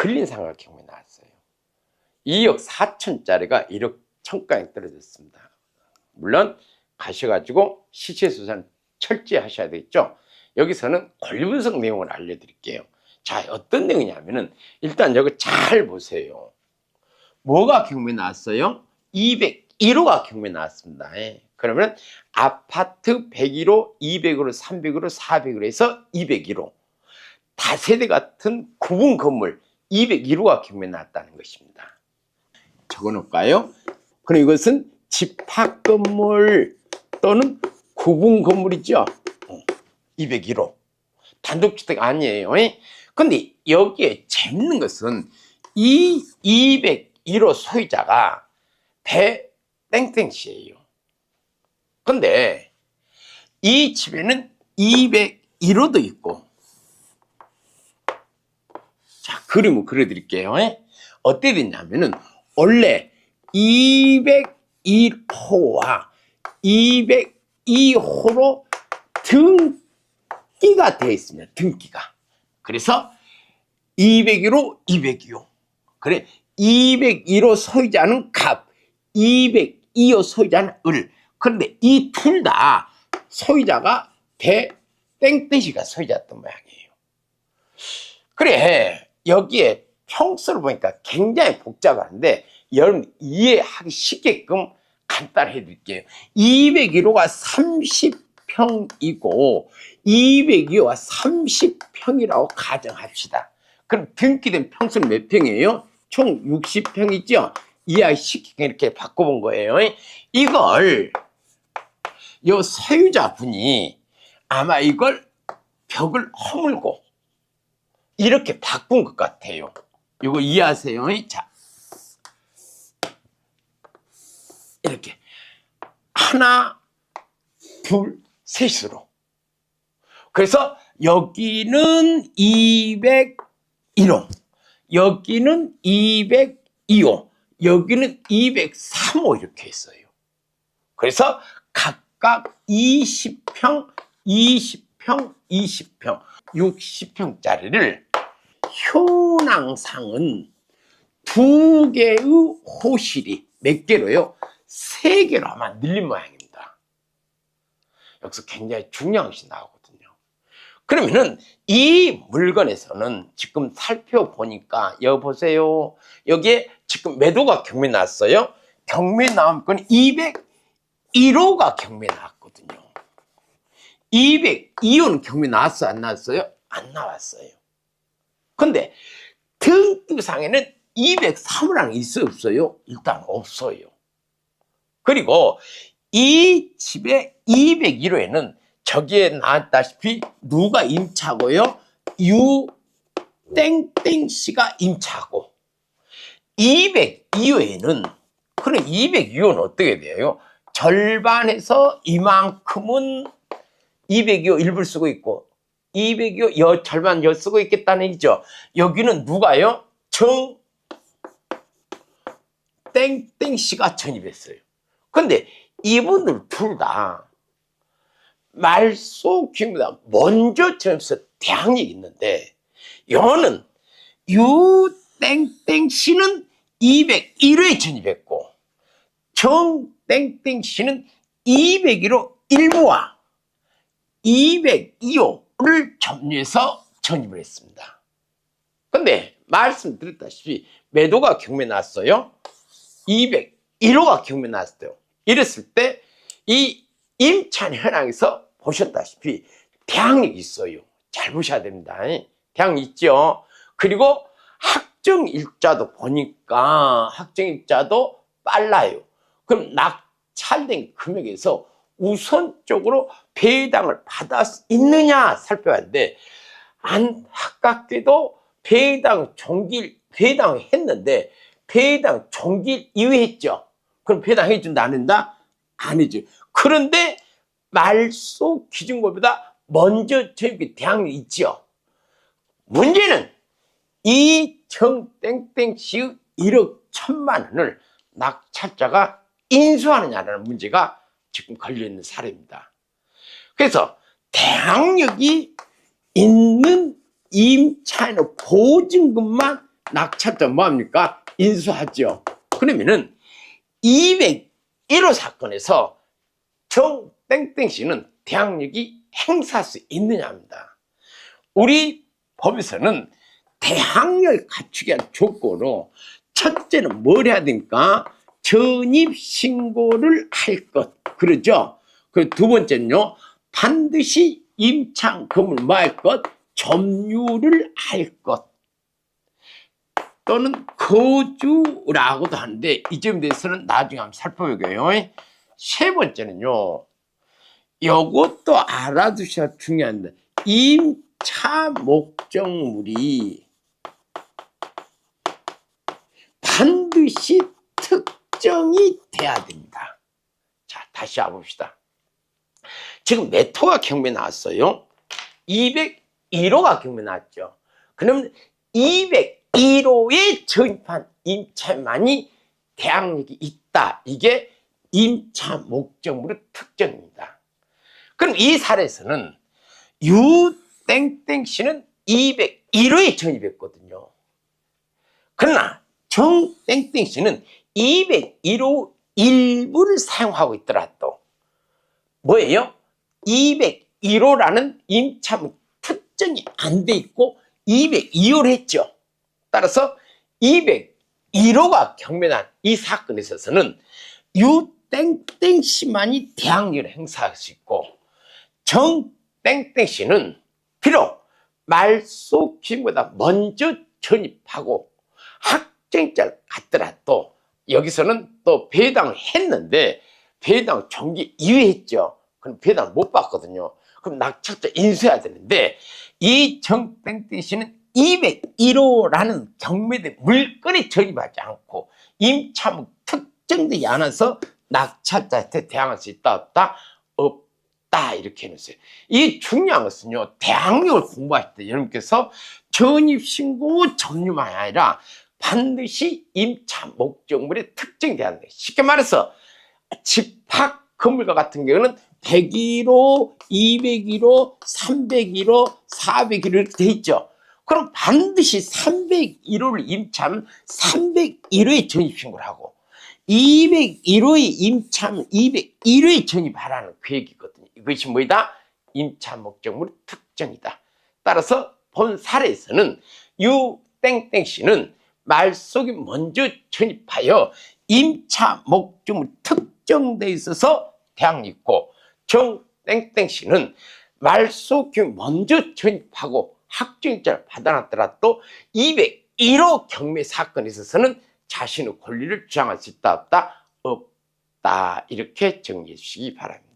걸린 경우에 나왔어요. 2억 4천짜리가 1억 천가에 떨어졌습니다. 물론 가셔가지고 시체수산 철저히 하셔야 되겠죠. 여기서는 권리분석 내용을 알려드릴게요. 자, 어떤 내용이냐면은 일단 여기 잘 보세요. 뭐가 경매 나왔어요? 201호가 경매 나왔습니다. 예. 그러면 아파트 101호, 200으로, 300으로, 400으로 해서 201호. 다세대 같은 구분 건물 201호가 경매 나왔다는 것입니다. 적어 놓을까요? 그럼 이것은 집합 건물 또는 구분 건물이죠. 201호. 단독주택 아니에요. 예? 근데 여기에 재밌는 것은 이 201호 소유자가 배 땡땡 씨예요. 근데 이 집에는 201호도 있고 자 그림을 그려드릴게요. 예? 어떻게 됐냐면은 원래 201호와 202호로 등기가 되어 있습니다. 등기가. 그래서 201호, 202호. 그래 201호 소유자는 갑, 202호 소유자는 을. 그런데 이 둘 다 소유자가 대 땡땡이가 소유자였던 모양이에요. 그래 여기에 평수를 보니까 굉장히 복잡한데 여러분 이해하기 쉽게끔 간단히 해드릴게요. 201호가 30평이고 202호가 30평이라고 가정합시다. 그럼 등기된 평수는 몇 평이에요? 총 60평이죠? 이해하기 쉽게 이렇게 바꿔본 거예요. 이걸 요 소유자분이 아마 이걸 벽을 허물고 이렇게 바꾼 것 같아요. 이거 이해하세요? 자, 이렇게 하나, 둘, 셋으로. 그래서 여기는 201호, 여기는 202호, 여기는 203호 이렇게 했어요. 그래서 각각 20평, 20평, 20평, 60평짜리를 효낭상은 두 개의 호실이 몇 개로요? 세 개로 아마 늘린 모양입니다. 여기서 굉장히 중요한 것이 나오거든요. 그러면은 이 물건에서는 지금 살펴보니까 여기 보세요. 여기에 지금 매도가 경매 났어요. 경매 나온 건 201호가 경매 나왔거든요. 202호는 경매 나왔어 안 나왔어요? 안 나왔어요. 근데 등기상에는 203호랑 있어 없어요? 일단 없어요. 그리고 이 집의 201호에는 저기에 나왔다시피 누가 임차고요? 유 땡땡 씨가 임차고 202호에는 그럼 202호는 어떻게 돼요? 절반에서 이만큼은 202호 일부를 쓰고 있고 202호 여 절반 여 쓰고 있겠다는 얘기죠. 여기는 누가요? 정 땡땡 씨가 전입했어요. 근데 이분들 둘 다 말소기입니다. 먼저 전입해서 대항력이 있는데 여는 유 땡땡 씨는 201호에 전입했고 정 땡땡 씨는 201호 일부와 202호 를 점유해서 전입을 했습니다. 근데 말씀드렸다시피 매도가 경매 났어요. 201호가 경매 났어요. 이랬을 때 이 임찬 현황에서 보셨다시피 대항력이 있어요. 잘 보셔야 됩니다. 대항 있죠. 그리고 확정 일자도 보니까 확정 일자도 빨라요. 그럼 낙찰된 금액에서 우선적으로 배당을 받아 있느냐 살펴봤는데 안타깝게도 배당 종길 배당을 했는데 배당 종길 이후에 했죠. 그럼 배당 해 준다 안 한다? 아니죠. 그런데 말소 기준금보다 먼저 저희 대항이 있죠. 문제는 이 정땡땡 씨의 1억 천만 원을 낙찰자가 인수하느냐라는 문제가 지금 걸려있는 사례입니다. 그래서 대항력이 있는 임차인의 보증금만 낙찰자 뭐합니까? 인수하죠. 그러면은 201호 사건에서 정 땡땡 씨는 대항력이 행사할 수 있느냐입니다. 우리 법에서는 대항력을 갖추기 위한 조건으로 첫째는 뭘 해야 됩니까? 전입 신고를 할 것. 그러죠? 그 두 번째는요, 반드시 임창 금을 뭐할 것? 점유를 할 것. 또는 거주라고도 하는데 이 점에 대해서는 나중에 한번 살펴보게요. 세 번째는요. 요것도 알아두셔야 중요한데 임차 목적물이 반드시 특정이 돼야 됩니다. 자, 다시 와봅시다. 지금 몇 호가 경매 나왔어요? 201호가 경매 나왔죠. 그럼 201호에 전입한 임차만이 대항력이 있다. 이게 임차 목적물의 특정입니다. 그럼 이 사례에서는 유땡땡 씨는 201호에 전입했거든요. 그러나 정땡땡 씨는 201호 일부를 사용하고 있더라도 뭐예요? 201호라는 임차물 특정이 안 돼 있고 202호를 했죠. 따라서 201호가 경매난 이 사건에 있어서는 유땡땡 씨만이 대항력을 행사할 수 있고 정땡땡 씨는 비록 말소 기보다 먼저 전입하고 학생자를 갖더라도 여기서는 또 배당을 했는데 배당 정기 2회 했죠. 그럼 배당 못 받거든요. 그럼 낙찰자 인수해야 되는데 이 정땡땡 씨는 201호라는 경매대 물건에 전입하지 않고 임차목 특정되지 않아서 낙찰자한테 대항할 수 있다 없다 없다 이렇게 해놓으세요. 이 중요한 것은요 대항력을 공부하실 때 여러분께서 전입신고 점유만이 아니라 반드시 임차 목적물의 특징이 돼야 한다. 쉽게 말해서 집합 건물과 같은 경우는 101호, 201호, 301호, 401호 이렇게 돼 있죠. 그럼 반드시 301호를 임차하면 301호에 전입신고를 하고 201호에 임차하면 201호에 전입하라는 계획이거든요. 이것이 뭐이다? 임차 목적물의 특정이다. 따라서 본 사례에서는 유 땡땡 씨는 말속이 먼저 전입하여 임차 목적물 특정돼 있어서 대항이 있고 정 땡땡 씨는 말속이 먼저 전입하고 확정일자를 받아놨더라도 201호 경매 사건에 있어서는 자신의 권리를 주장할 수 있다 없다 없다 이렇게 정리해 주시기 바랍니다.